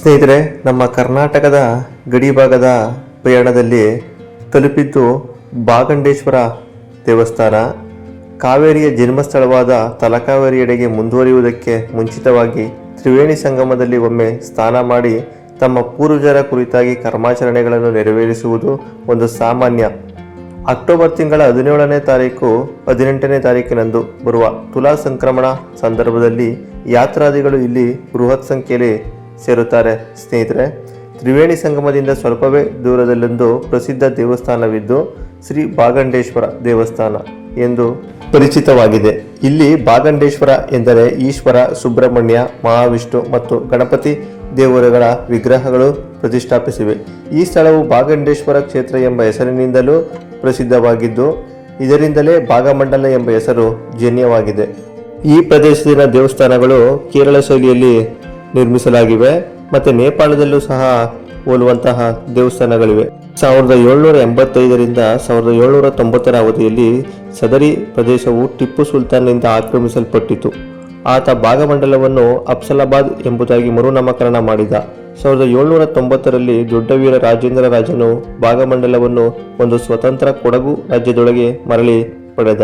ಸ್ನೇಹಿತರೆ, ನಮ್ಮ ಕರ್ನಾಟಕದ ಗಡಿಭಾಗದ ಪ್ರಯಾಣದಲ್ಲಿ ತಲುಪಿದ್ದು ಬಾಗಂಡೇಶ್ವರ ದೇವಸ್ಥಾನ. ಕಾವೇರಿಯ ಜನ್ಮಸ್ಥಳವಾದ ತಲಕಾವೇರಿಯೆಡೆಗೆ ಮುಂದುವರಿಯುವುದಕ್ಕೆ ಮುಂಚಿತವಾಗಿ ತ್ರಿವೇಣಿ ಸಂಗಮದಲ್ಲಿ ಒಮ್ಮೆ ಸ್ನಾನ ಮಾಡಿ ತಮ್ಮ ಪೂರ್ವಜರ ಕುರಿತಾಗಿ ಕರ್ಮಾಚರಣೆಗಳನ್ನು ನೆರವೇರಿಸುವುದು ಒಂದು ಸಾಮಾನ್ಯ. ಅಕ್ಟೋಬರ್ ತಿಂಗಳ ಹದಿನೇಳನೇ ತಾರೀಕು ಹದಿನೆಂಟನೇ ತಾರೀಕಿನಂದು ಬರುವ ತುಲಾ ಸಂಕ್ರಮಣ ಸಂದರ್ಭದಲ್ಲಿ ಯಾತ್ರಾದಿಗಳು ಇಲ್ಲಿ ಬೃಹತ್ ಸಂಖ್ಯೆಯಲ್ಲಿ ಸೇರುತ್ತಾರೆ. ಸ್ನೇಹಿತರೆ, ತ್ರಿವೇಣಿ ಸಂಗಮದಿಂದ ಸ್ವಲ್ಪವೇ ದೂರದಲ್ಲೊಂದು ಪ್ರಸಿದ್ಧ ದೇವಸ್ಥಾನವಿದ್ದು ಶ್ರೀ ಬಾಗಂಡೇಶ್ವರ ದೇವಸ್ಥಾನ ಎಂದು ಪರಿಚಿತವಾಗಿದೆ. ಇಲ್ಲಿ ಬಾಗಂಡೇಶ್ವರ ಎಂದರೆ ಈಶ್ವರ, ಸುಬ್ರಹ್ಮಣ್ಯ, ಮಹಾವಿಷ್ಣು ಮತ್ತು ಗಣಪತಿ ದೇವರುಗಳ ವಿಗ್ರಹಗಳು ಪ್ರತಿಷ್ಠಾಪಿಸಿವೆ. ಈ ಸ್ಥಳವು ಬಾಗಂಡೇಶ್ವರ ಕ್ಷೇತ್ರ ಎಂಬ ಹೆಸರಿನಿಂದಲೂ ಪ್ರಸಿದ್ಧವಾಗಿದ್ದು, ಇದರಿಂದಲೇ ಭಾಗಮಂಡಲ ಎಂಬ ಹೆಸರು ಜನ್ಯವಾಗಿದೆ. ಈ ಪ್ರದೇಶದ ದೇವಸ್ಥಾನಗಳು ಕೇರಳ ಶೈಲಿಯಲ್ಲಿ ನಿರ್ಮಿಸಲಾಗಿವೆ ಮತ್ತು ನೇಪಾಳದಲ್ಲೂ ಸಹ ಹೋಲುವಂತಹ ದೇವಸ್ಥಾನಗಳಿವೆ. ಸಾವಿರದ ಏಳ್ನೂರ ಎಂಬತ್ತೈದರಿಂದ ಸಾವಿರದ ಏಳ್ನೂರ ತೊಂಬತ್ತರ ಅವಧಿಯಲ್ಲಿ ಸದರಿ ಪ್ರದೇಶವು ಟಿಪ್ಪು ಸುಲ್ತಾನ್ನಿಂದ ಆಕ್ರಮಿಸಲ್ಪಟ್ಟಿತು. ಆತ ಭಾಗಮಂಡಲವನ್ನು ಅಫ್ಸಲಾಬಾದ್ ಎಂಬುದಾಗಿ ಮರುನಾಮಕರಣ ಮಾಡಿದ. ಸಾವಿರದ ಏಳ್ನೂರ ತೊಂಬತ್ತರಲ್ಲಿ ದೊಡ್ಡವೀರ ರಾಜೇಂದ್ರ ರಾಜನು ಭಾಗಮಂಡಲವನ್ನು ಒಂದು ಸ್ವತಂತ್ರ ಕೊಡಗು ರಾಜ್ಯದೊಳಗೆ ಮರಳಿ ಪಡೆದ.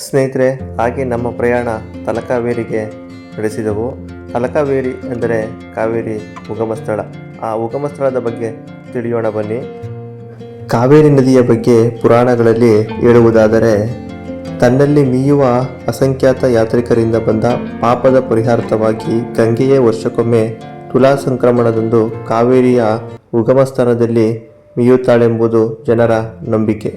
ಸ್ನೇಹಿತರೆ, ಹಾಗೆ ನಮ್ಮ ಪ್ರಯಾಣ ತಲಕಾವೇರಿಗೆ ನಡೆಸಿದೆವು. ತಲಕಾವೇರಿ ಎಂದರೆ ಕಾವೇರಿ ಉಗಮ ಸ್ಥಳ ಆ ಉಗಮ ಸ್ಥಳದ ಬಗ್ಗೆ ತಿಳಿಯೋಣ ಬನ್ನಿ. ಕಾವೇರಿ ನದಿಯ ಬಗ್ಗೆ ಪುರಾಣಗಳಲ್ಲಿ ಹೇಳುವುದಾದರೆ, ತನ್ನಲ್ಲಿ ಮೀಯುವ ಅಸಂಖ್ಯಾತ ಯಾತ್ರಿಕರಿಂದ ಬಂದ ಪಾಪದ ಪರಿಹಾರ್ಥವಾಗಿ ಗಂಗೆಯೇ ವರ್ಷಕ್ಕೊಮ್ಮೆ ತುಲಾ ಸಂಕ್ರಮಣದಂದು ಕಾವೇರಿಯ ಉಗಮ ಸ್ಥಾನದಲ್ಲಿ ಮೀಯುತ್ತಾಳೆಂಬುದು ಜನರ ನಂಬಿಕೆ.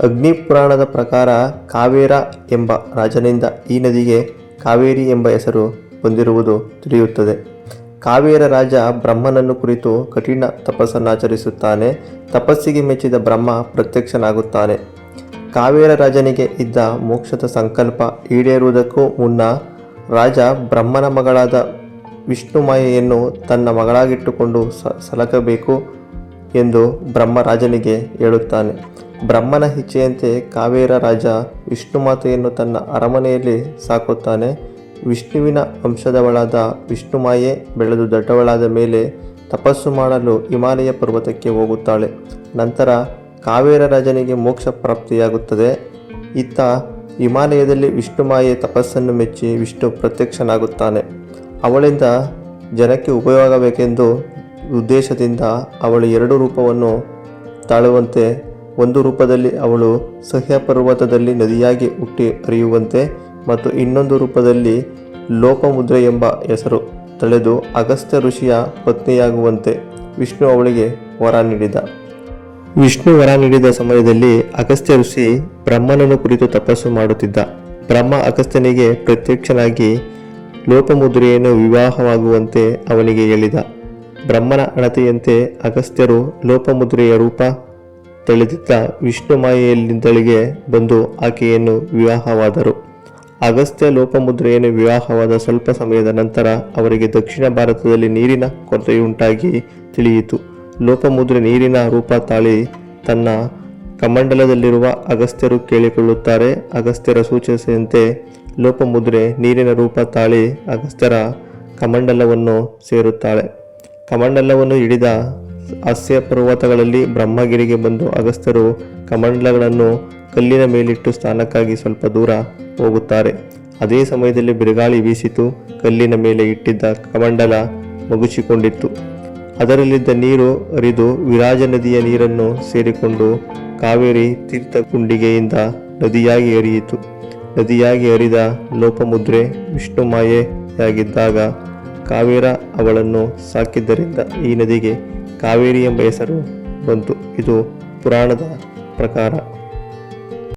ಅಗ್ನಿ ಪುರಾಣದ ಪ್ರಕಾರ ಕಾವೇರ ಎಂಬ ರಾಜನಿಂದ ಈ ನದಿಗೆ ಕಾವೇರಿ ಎಂಬ ಹೆಸರು ಬಂದಿರುವುದು ತಿಳಿಯುತ್ತದೆ. ಕಾವೇರ ರಾಜ ಬ್ರಹ್ಮನನ್ನು ಕುರಿತು ಕಠಿಣ ತಪಸ್ಸನ್ನಾಚರಿಸುತ್ತಾನೆ ತಪಸ್ಸಿಗೆ ಮೆಚ್ಚಿದ ಬ್ರಹ್ಮ ಪ್ರತ್ಯಕ್ಷನಾಗುತ್ತಾನೆ. ಕಾವೇರ ರಾಜನಿಗೆ ಇದ್ದ ಮೋಕ್ಷದ ಸಂಕಲ್ಪ ಈಡೇರುವುದಕ್ಕೂ ಮುನ್ನ ರಾಜ ಬ್ರಹ್ಮನ ಮಗಳಾದ ವಿಷ್ಣುಮಾಯೆಯನ್ನು ತನ್ನ ಮಗಳಾಗಿಟ್ಟುಕೊಂಡು ಸಲಕಬೇಕು ಎಂದು ಬ್ರಹ್ಮ ರಾಜನಿಗೆ ಹೇಳುತ್ತಾನೆ. ಬ್ರಹ್ಮನ ಇಚ್ಛೆಯಂತೆ ಕಾವೇರ ರಾಜ ವಿಷ್ಣುಮಾತೆಯನ್ನು ತನ್ನ ಅರಮನೆಯಲ್ಲಿ ಸಾಕುತ್ತಾನೆ. ವಿಷ್ಣುವಿನ ವಂಶದವಳಾದ ವಿಷ್ಣುಮಾಯೆ ಬೆಳೆದು ದೊಡ್ಡವಳಾದ ಮೇಲೆ ತಪಸ್ಸು ಮಾಡಲು ಹಿಮಾಲಯ ಪರ್ವತಕ್ಕೆ ಹೋಗುತ್ತಾಳೆ. ನಂತರ ಕಾವೇರ ರಾಜನಿಗೆ ಮೋಕ್ಷ ಪ್ರಾಪ್ತಿಯಾಗುತ್ತದೆ. ಇತ್ತ ಹಿಮಾಲಯದಲ್ಲಿ ವಿಷ್ಣುಮಾಯೆ ತಪಸ್ಸನ್ನು ಮೆಚ್ಚಿ ವಿಷ್ಣು ಪ್ರತ್ಯಕ್ಷನಾಗುತ್ತಾನೆ. ಅವಳಿಂದ ಜನಕ್ಕೆ ಉಪಯೋಗಬೇಕೆಂದು ಉದ್ದೇಶದಿಂದ ಅವಳು ಎರಡು ರೂಪವನ್ನು ತಾಳುವಂತೆ ಒಂದು ರೂಪದಲ್ಲಿ ಅವಳು ಸಹ್ಯ ಪರ್ವತದಲ್ಲಿ ನದಿಯಾಗಿ ಹುಟ್ಟಿ ಹರಿಯುವಂತೆ ಮತ್ತು ಇನ್ನೊಂದು ರೂಪದಲ್ಲಿ ಲೋಪಮುದ್ರೆ ಎಂಬ ಹೆಸರು ತಳೆದು ಅಗಸ್ತ್ಯ ಋಷಿಯ ಪತ್ನಿಯಾಗುವಂತೆ ವಿಷ್ಣು ಅವಳಿಗೆ ವರ ನೀಡಿದ. ವಿಷ್ಣು ವರ ನೀಡಿದ ಸಮಯದಲ್ಲಿ ಅಗಸ್ತ್ಯ ಋಷಿ ಬ್ರಹ್ಮನನ್ನು ಕುರಿತು ತಪಸ್ಸು ಮಾಡುತ್ತಿದ್ದ. ಬ್ರಹ್ಮ ಅಗಸ್ತ್ಯನಿಗೆ ಪ್ರತ್ಯಕ್ಷನಾಗಿ ಲೋಪಮುದ್ರೆಯನ್ನು ವಿವಾಹವಾಗುವಂತೆ ಅವನಿಗೆ ಹೇಳಿದ. ಬ್ರಹ್ಮನ ಅಣತೆಯಂತೆ ಅಗಸ್ತ್ಯರು ಲೋಪಮುದ್ರೆಯ ರೂಪ ತಳೆದಿದ್ದ ವಿಷ್ಣು ಮಾಯೆಯಲ್ಲಿದ್ದಳಿಗೆ ಬಂದು ಆಕೆಯನ್ನು ವಿವಾಹವಾದರು. ಅಗಸ್ತ್ಯ ಲೋಪಮುದ್ರೆಯನ್ನು ವಿವಾಹವಾದ ಸ್ವಲ್ಪ ಸಮಯದ ನಂತರ ಅವರಿಗೆ ದಕ್ಷಿಣ ಭಾರತದಲ್ಲಿ ನೀರಿನ ಕೊರತೆಯುಂಟಾಗಿ ತಿಳಿಯಿತು. ಲೋಪಮುದ್ರೆ ನೀರಿನ ರೂಪ ತಾಳಿ ತನ್ನ ಕಮಂಡಲದಲ್ಲಿರುವ ಅಗಸ್ತ್ಯರು ಕೇಳಿಕೊಳ್ಳುತ್ತಾರೆ. ಅಗಸ್ತ್ಯರ ಸೂಚಿಸಿದಂತೆ ಲೋಪಮುದ್ರೆ ನೀರಿನ ರೂಪ ತಾಳಿ ಅಗಸ್ತ್ಯರ ಕಮಂಡಲವನ್ನು ಸೇರುತ್ತಾಳೆ. ಕಮಂಡಲವನ್ನು ಹಿಡಿದ ಹಾಸ್ಯ ಪರ್ವತಗಳಲ್ಲಿ ಬ್ರಹ್ಮಗಿರಿಗೆ ಬಂದು ಅಗಸ್ತ್ಯರು ಕಮಂಡಲಗಳನ್ನು ಕಲ್ಲಿನ ಮೇಲಿಟ್ಟು ಸ್ನಾನಕ್ಕಾಗಿ ಸ್ವಲ್ಪ ದೂರ ಹೋಗುತ್ತಾರೆ. ಅದೇ ಸಮಯದಲ್ಲಿ ಬಿರುಗಾಳಿ ಬೀಸಿತು ಕಲ್ಲಿನ ಮೇಲೆ ಇಟ್ಟಿದ್ದ ಕಮಂಡಲ ಮಗುಚಿಕೊಂಡಿತ್ತು. ಅದರಲ್ಲಿದ್ದ ನೀರು ಹರಿದು ವಿರಾಜ ನದಿಯ ನೀರನ್ನು ಸೇರಿಕೊಂಡು ಕಾವೇರಿ ತೀರ್ಥ ಗುಂಡಿಗೆಯಿಂದ ನದಿಯಾಗಿ ಹರಿಯಿತು. ನದಿಯಾಗಿ ಹರಿದ ಲೋಪಮುದ್ರೆ ವಿಷ್ಣು ಮಾಯೆಯಾಗಿದ್ದಾಗ ಕಾವೇರ ಅವಳನ್ನು ಸಾಕಿದ್ದರಿಂದ ಈ ನದಿಗೆ ಕಾವೇರಿ ಎಂಬ ಹೆಸರು ಬಂತು. ಇದು ಪುರಾಣದ ಪ್ರಕಾರ.